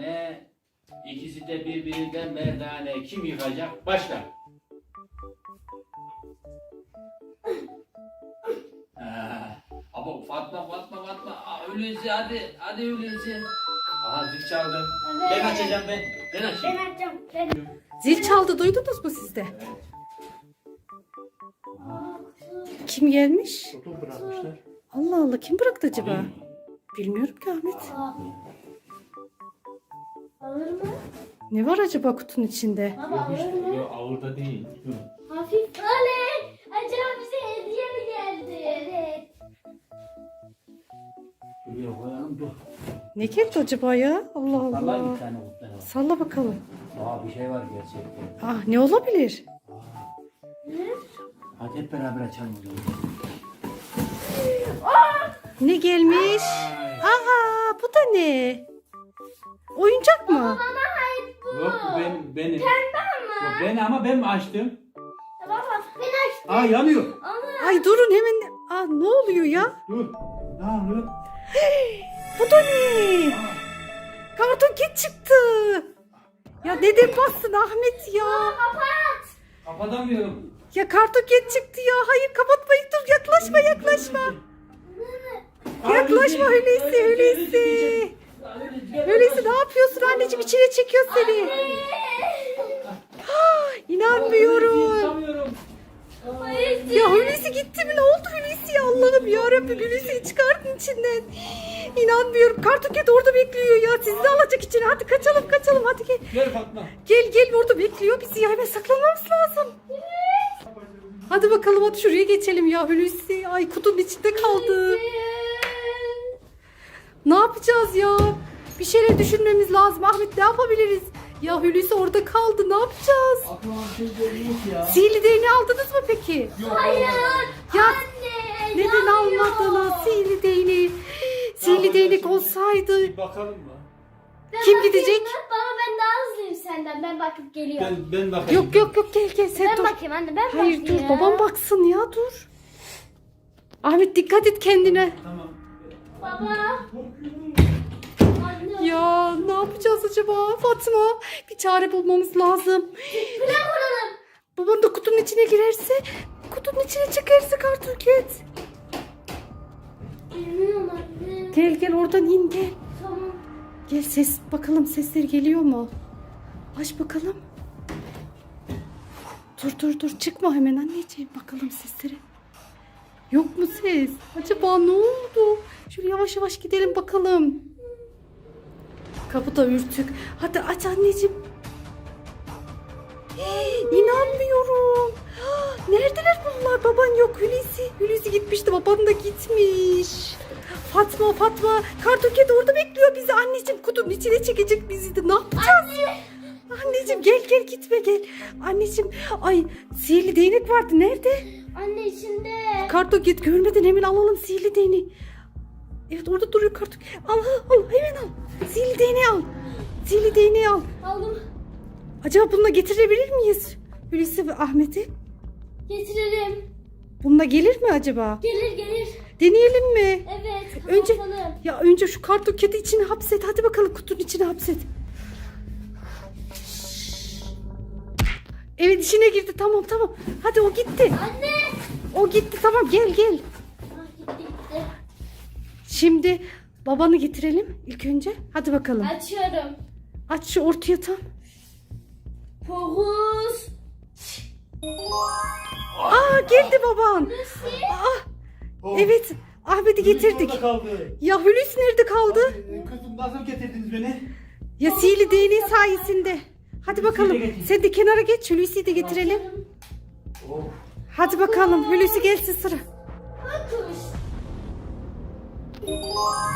merdane. İkisi de birbirinden merdane. Kim yıkacak? Başla. Ama Fatma Fatma Fatma. Aa, Hulusi hadi. Hadi Hulusi. Aha zil çaldı. Ben açacağım ben. Ben Ben açayım. açacağım. Ben. Zil çaldı duydunuz mu siz de? Evet. Aa, kutu. Kim gelmiş? Kutu bırakmışlar. Allah Allah kim bıraktı acaba? Bilmiyorum ki Ahmet. Aa. Mı? Ne var acaba kutunun içinde? Baba alır mı? Yok ağırda değil. Dur. Hafif. Oley! Acaba bize hediye mi geldi? Evet. Şuraya koyalım dur. Ne geldi acaba ya? Allah Vallahi Allah. bir tane kutlar var. Salla bakalım. Aa bir şey var gerçekten. Ah ne olabilir? Hadi hep beraber açalım o zaman. Ne gelmiş? Ay. Aa bu da ne? Oyuncak mı? Bana ait bu. Yok bu ben benim. Pembe Yok ama. ben ama ben mi açtım? Baba ben açtım. Aa yanıyor. Ama. Ay durun hemen. Aa ne oluyor ya? Dur. Ne oluyor? Bu da ne? Karton kit çıktı. Ya neden bastın Ahmet ya? Kapat. Kapatamıyorum. Ya karton kit çıktı ya. Hayır kapatmayın dur yaklaşma yaklaşma. Yaklaşma Hulusi Hulusi. Hulusi ne yapıyorsun anneciğim içine çekiyor seni. Ah, İnanmıyorum. Ya Hulusi gitti mi? Ne oldu Hulusi ya? Allah'ım yarabbim Hulusi'yi çıkartın içinden. İnanmıyorum. Kartoket orada bekliyor ya. Sizi de alacak içine. Hadi kaçalım kaçalım. Hadi gel. Gel Fatma. Gel gel orada bekliyor bizi ya. Hemen saklanmamız lazım. Hadi bakalım hadi şuraya geçelim ya Hulusi. Ay kutunun içinde kaldı. Ne yapacağız ya? Bir şeyler düşünmemiz lazım. Ahmet ne yapabiliriz? Ya Hulusi orada kaldı. Ne yapacağız? Aklıma bir şey geliyor ya. Sihirli değneği aldınız mı peki? Yok. Hayır. Ya Anne. neden almadınız sihirli değneği? Sihirli değnek olsaydı. Bir bakalım mı? Ben Kim bakayım gidecek? mı? Baba ben daha hızlıyım senden. Ben bakıp geliyorum. Ben ben bakayım. Yok yok yok gel gel sen Ben dur. bakayım anne ben Hayır bakayım. dur babam baksın ya dur. Ahmet dikkat et kendine. Tamam. Baba. Anne. Ya ne yapacağız acaba Fatma? Bir çare bulmamız lazım. Plan kuralım. Baban da kutunun içine girerse, kutunun içine çekerse kartuket. Bilmiyorum anne. Gel gel oradan in gel. Tamam. Gel ses bakalım sesler geliyor mu? Aç bakalım. Dur dur dur çıkma hemen anneciğim bakalım sesleri. Yok mu ses? Acaba ne oldu? Şöyle yavaş yavaş gidelim bakalım. Kapı da ürtük. Hadi aç anneciğim. Hii, İnanmıyorum. Neredeler bunlar? Baban yok Hulusi. Hulusi gitmişti. Baban da gitmiş. Fatma Fatma. Kartoket orada bekliyor bizi. Anneciğim kutunun içine çekecek bizi de. Ne yapacağız? Anneciğim gel gel gitme gel. Anneciğim ay sihirli değnek vardı. Nerede? Anne içinde. Kartoket görmeden hemen alalım sihirli değneği. Evet orada duruyor kartoket. Al al hemen al. Sihirli değneği al. Sihirli değneği al. Aldım. Acaba bununla getirebilir miyiz? Hulusi ve Ahmet'i. Getirelim. Bununla gelir mi acaba? Gelir gelir. Deneyelim mi? Evet. Önce kapatalım. ya önce şu kartoketi içine hapset. Hadi bakalım kutunun içine hapset. Evet içine girdi. Tamam tamam. Hadi o gitti. Anne. O gitti. Tamam gel gel. Gitti gitti. Şimdi babanı getirelim ilk önce. Hadi bakalım. Açıyorum. Aç şu ortaya tam. Fokus. Aa geldi baban. Lucy. Aa, Oh. evet Ahmet'i getirdik. Ya Hulusi nerede kaldı? Ee, Kızım nasıl getirdiniz beni? Ya sihirli değneği sayesinde. Hadi bakalım. Sen de kenara geç. Hulusi'yi de getirelim. Hadi bakalım. Hulusi gelsin sıra.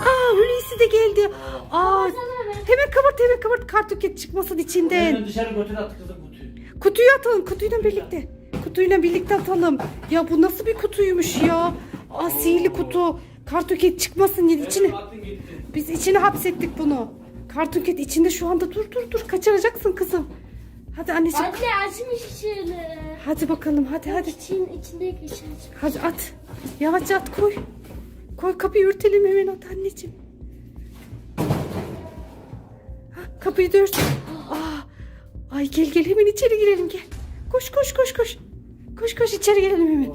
Aa Hulusi de geldi. Aa hemen kabart hemen kabart kartoket çıkmasın içinden. Dışarı götür at kızım kutuyu. Kutuyu atalım kutuyla birlikte. Kutuyla birlikte atalım. Ya bu nasıl bir kutuymuş ya? Aa sihirli kutu. Kartoket çıkmasın içine. Biz içine hapsettik bunu. Kartoket içinde şu anda dur dur dur kaçıracaksın kızım. Hadi anneciğim. Anne açmış içini. Hadi bakalım hadi hadi. İçin, içindeki içi açmış. Hadi at. Yavaşça at koy. Koy kapıyı örtelim hemen at anneciğim. Ha, Kapıyı da ört. Aa, ay gel gel hemen içeri girelim gel. Koş koş koş koş. Koş koş içeri girelim hemen.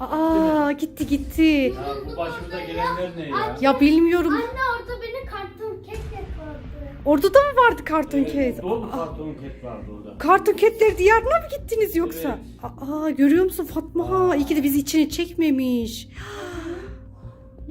Aa gitti gitti. Ya bu başımıza gelenler ne ya? Ya bilmiyorum. Anne orada benim. Orada da mı vardı karton ket? Dolu karton ket vardı orada. Karton ketler diyarına mı gittiniz yoksa? Aa görüyor musun Fatma? İyi ki de bizi içine çekmemiş.